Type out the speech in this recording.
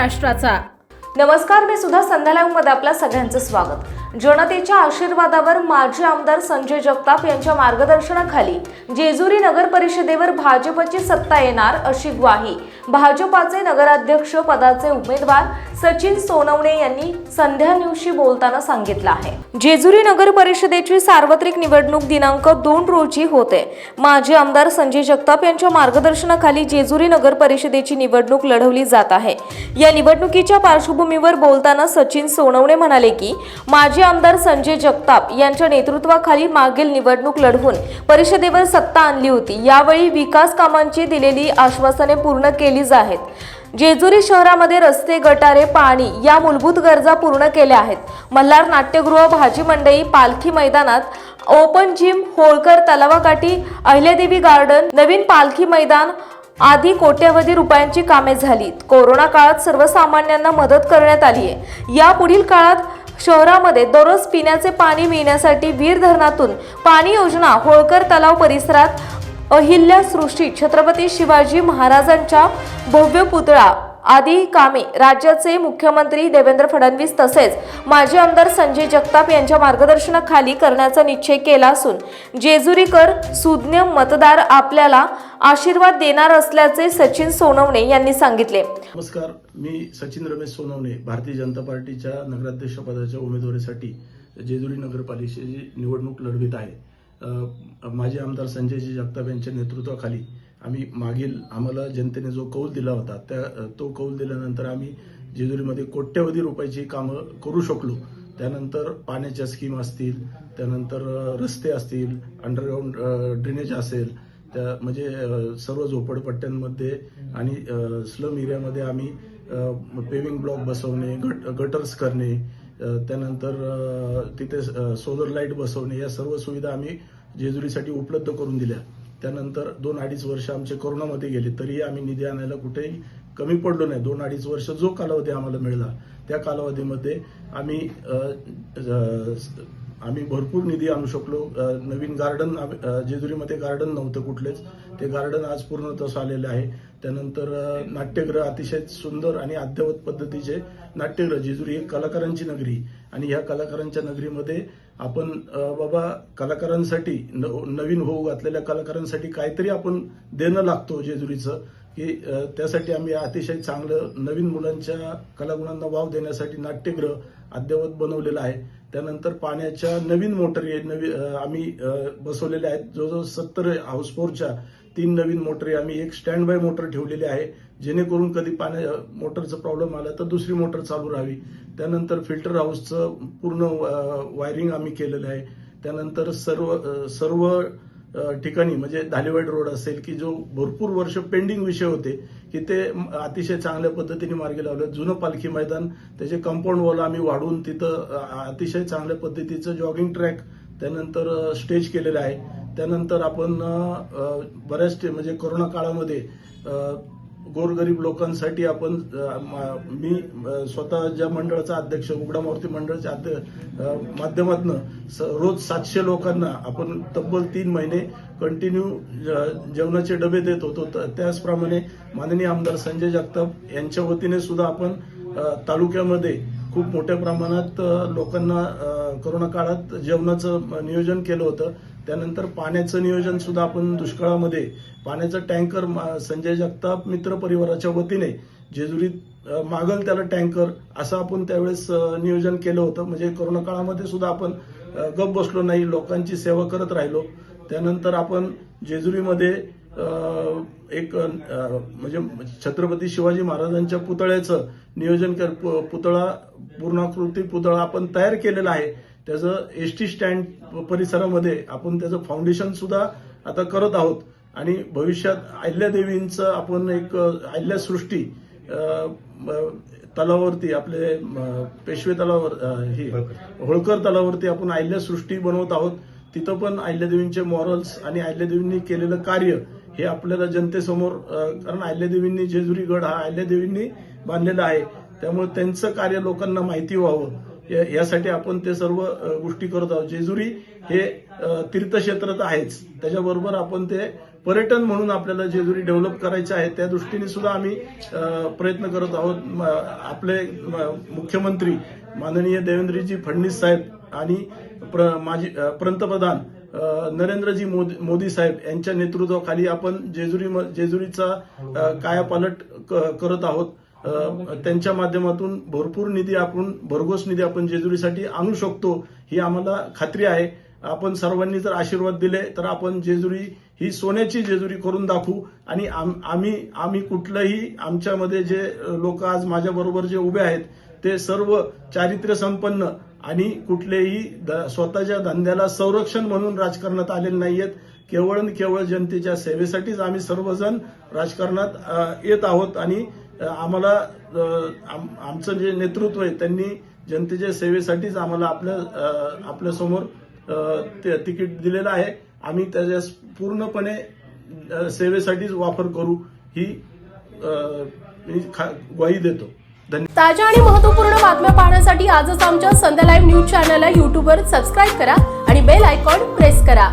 महाराष्ट्राचा. नमस्कार मी सुद्धा संध्याकाळमध्ये आपल्या सगळ्यांचं स्वागत. जनतेच्या आशीर्वादावर माजी आमदार संजय जगताप यांच्या मार्गदर्शनाखाली जेजुरी नगर परिषदेवर भाजपची सत्ता येणार अशी ग्वाही. भाजपाचे नगराध्यक्ष पदाचे उमेदवार सचिन सोनवणे यांनी संध्या न्यूजशी बोलताना सांगितलं आहे. जेजुरी नगर परिषदेची सार्वत्रिक निवडणूक दिनांक दोन रोजी होते. माजी आमदार संजय जगताप यांच्या मार्गदर्शनाखाली जेजुरी नगर परिषदेची निवडणूक लढवली जात आहे. या निवडणुकीच्या पार्श्वभूमीवर बोलताना सचिन सोनवणे म्हणाले की माजी आमदार संजय जगताप यांच्या नेतृत्वाखाली मागील निवडणूक लढवून परिषदेवर सत्ता आणली होती. यावेळी विकास कामांची दिलेली आश्वासने पूर्ण केली आहेत. जेजुरी शहरामध्ये रस्ते गटारे पाणी या मूलभूत गरजा पूर्ण केल्या आहेत. मल्हार नाट्यगृह भाजी मंडई पालखी मैदानात ओपन जिम होळकर तलावाकाठी अहिल्यादेवी गार्डन नवीन पालखी मैदान आधी कोट्यवधी रुपयांची कामे झाली कोरोना काळात सर्वसामान्यांना मदत करण्यात आली आहे. यापुढील काळात शहरामध्ये दररोज पिण्याचे पाणी मिळण्यासाठी वीर धरणातून पाणी योजना होळकर तलाव परिसरात अहिल्या सृष्टी छत्रपती शिवाजी महाराजांच्या भव्य पुतळा आदी कामे राज्याचे मुख्यमंत्री देवेंद्र फडणवीस तसेच माजी आमदार संजय जगताप यांच्या मार्गदर्शनाखाली करण्याचा निश्चय केला असून जेजुरीकर सुज्ञ मतदार आपल्याला आशीर्वाद देणार असल्याचे सचिन सोनवणे यांनी सांगितले. नमस्कार मी सचिन रमेश सोनवणे भारतीय जनता पार्टीच्या नगराध्यक्ष पदाच्या उमेदवारीसाठी जेजुरी नगरपालिकेची निवडणूक लढवित आहे. माजी आमदार संजयजी जगताप यांच्या नेतृत्वाखाली आम्ही मागील आम्हाला जनतेने जो कौल दिला होता त्या तो कौल दिल्यानंतर आम्ही जेजुरीमध्ये कोट्यवधी रुपयाची कामं करू शकलो. त्यानंतर पाण्याच्या स्कीम असतील त्यानंतर रस्ते असतील अंडरग्राऊंड ड्रेनेज असेल त्या म्हणजे सर्व झोपडपट्ट्यांमध्ये आणि स्लम एरियामध्ये आम्ही पेविंग ब्लॉक बसवणे गट गटर्स करणे त्यानंतर तिथे सोलर लाइट बसवणे या सर्व सुविधा आम्ही जेजुरीसाठी उपलब्ध करून दिल्या. त्यानंतर दोन अडीच वर्ष आमचे कोरोनामध्ये गेले तरीही आम्ही निधी आणायला कुठेही कमी पडलो नाही. दोन अडीच वर्ष जो कालावधी आम्हाला मिळाला त्या कालावधीमध्ये आम्ही आम्ही भरपूर निधी आणू शकलो. नवीन गार्डन जेजुरीमध्ये गार्डन नव्हतं कुठलेच. ते गार्डन आज पूर्ण तसं आलेलं आहे. त्यानंतर नाट्यगृह अतिशय सुंदर आणि अद्ययावत पद्धतीचे नाट्यगृह. जेजुरी एक कलाकारांची नगरी. आणि ह्या कलाकारांच्या नगरीमध्ये आपण बाबा कलाकारांसाठी न- नवीन होऊ घातलेल्या कलाकारांसाठी काहीतरी आपण देणं लागतो जेजुरीचं. की त्यासाठी आम्ही अतिशय चांगलं नवीन मुलांच्या कलागुणांना वाव देण्यासाठी नाट्यगृह अद्ययावत बनवलेलं आहे. त्यानंतर पाण्याच्या नवीन मोटरी नवी आम्ही बसवलेल्या आहेत. जवळजवळ सत्तर हाऊसफोरच्या तीन नवीन मोटरी आम्ही एक स्टँड बाय मोटर ठेवलेली आहे. जेणेकरून कधी पाण्या मोटरचा प्रॉब्लेम आला तर दुसरी मोटर चालू राहावी. त्यानंतर फिल्टर हाऊसचं पूर्ण वायरिंग आम्ही केलेलं आहे. त्यानंतर सर्व सर्व ठिकाणी म्हणजे धालेवाड रोड असेल की जो भरपूर वर्ष पेंडिंग विषय होते की ते अतिशय चांगल्या पद्धतीने मार्गी लावलं. जुनं पालखी मैदान त्याचे कंपाऊंड वॉल आम्ही वाढून तिथं अतिशय चांगल्या पद्धतीचं जॉगिंग ट्रॅक त्यानंतर स्टेज केलेलं आहे. त्यानंतर आपण बऱ्याच म्हणजे कोरोना काळामध्ये गोरगरीब लोकांसाठी आपण मा- मी स्वतः ज्या मंडळाचा अध्यक्ष उघडा मारुती मंडळाच्या अध्य- माध्यमातनं स- रोज सातशे लोकांना आपण तब्बल तीन महिने कंटिन्यू जेवणाचे डबे देत होतो. त्याचप्रमाणे माननीय आमदार संजय जगताप यांच्या वतीने सुद्धा आपण तालुक्यामध्ये खूप मोठ्या प्रमाणात लोकांना करोना कोरोना काळात जेवणाचं नियोजन केलं होतं. त्यानंतर पाण्याचं नियोजन सुद्धा आपण दुष्काळामध्ये पाण्याचं टँकर मा- संजय जगताप मित्र परिवाराच्या वतीने जेजुरीत मागल त्याला टँकर असं आपण त्यावेळेस नियोजन केलं होतं. म्हणजे कोरोना काळामध्ये सुद्धा आपण गप बसलो नाही लोकांची सेवा करत राहिलो. त्यानंतर आपण जेजुरीमध्ये एक म्हणजे छत्रपती शिवाजी महाराजांच्या पुतळ्याचं नियोजन कर पु- पुतळा पूर्णाकृती पुतळा आपण तयार केलेला आहे. त्याचं एस टी स्टँड परिसरामध्ये आपण त्याचं फाउंडेशन सुद्धा आता करत आहोत. आणि भविष्यात अहिल्यादेवींचं आपण एक अहिल्यासृष्टी तलावावरती आपले पेशवे तलावर ही होळकर. तलावावरती आपण अहिल्यासृष्टी बनवत आहोत. तिथं पण अहिल्यादेवींचे मॉरल्स आणि अहिल्यादेवींनी केलेलं कार्य हे आपल्याला जनतेसमोर कारण अहिल्यादेवींनी जेजुरी गड हा अहिल्यादेवींनी बांधलेला आहे. त्यामुळे त्यांचं कार्य लोकांना माहिती व्हावं. यासाठी आपण ते सर्व गोष्टी करत आहोत. जेजुरी हे तीर्थक्षेत्र तर आहेच. त्याच्याबरोबर आपण ते पर्यटन म्हणून आपल्याला जेजुरी डेव्हलप करायचे आहे त्या दृष्टीने सुद्धा आम्ही प्रयत्न करत आहोत. आपले मुख्यमंत्री माननीय देवेंद्रजी फडणवीस साहेब आणि प्र, माजी पंतप्रधान नरेंद्रजी मोदी मोदी साहेब यांच्या नेतृत्वाखाली आपण जेजुरी जेजुरीचा कायापालट क- करत आहोत. त्यांच्या माध्यमातून भरपूर निधी आपण भरघोस निधी आपण जेजुरीसाठी आणू शकतो ही आम्हाला खात्री आहे. आपण सर्वांनी जर आशीर्वाद दिले तर आपण जेजुरी ही सोन्याची जेजुरी करून दाखवू. आणि आम- आम्ही आम्ही कुठलंही आमच्यामध्ये जे लोक आज माझ्याबरोबर जे उभे आहेत ते सर्व चारित्र्य संपन्न आणि कुठलेही द- स्वतःच्या धंद्याला संरक्षण म्हणून राजकारणात आलेले नाहीयेत. केवळ आणि केवळ जनतेच्या सेवेसाठीच आम्ही सर्वजण राजकारणात येत आहोत आणि आम्हाला आम- आमचं जे नेतृत्व आहे त्यांनी जनतेच्या सेवेसाठीच आम्हाला आपल्या आपल्यासमोर ते तिकीट दिलेलं आहे. आम्ही त्याच्या पूर्णपणे सेवेसाठीच वापर करू ही मी ग्वाही देतो. ताज्या आणि महत्त्वपूर्ण बातम्या पाहण्यासाठी आजच आमच्या संध्या लाईव्ह न्यूज चॅनलला यूट्यूबवर सबस्क्राईब करा आणि बेल आयकॉन प्रेस करा.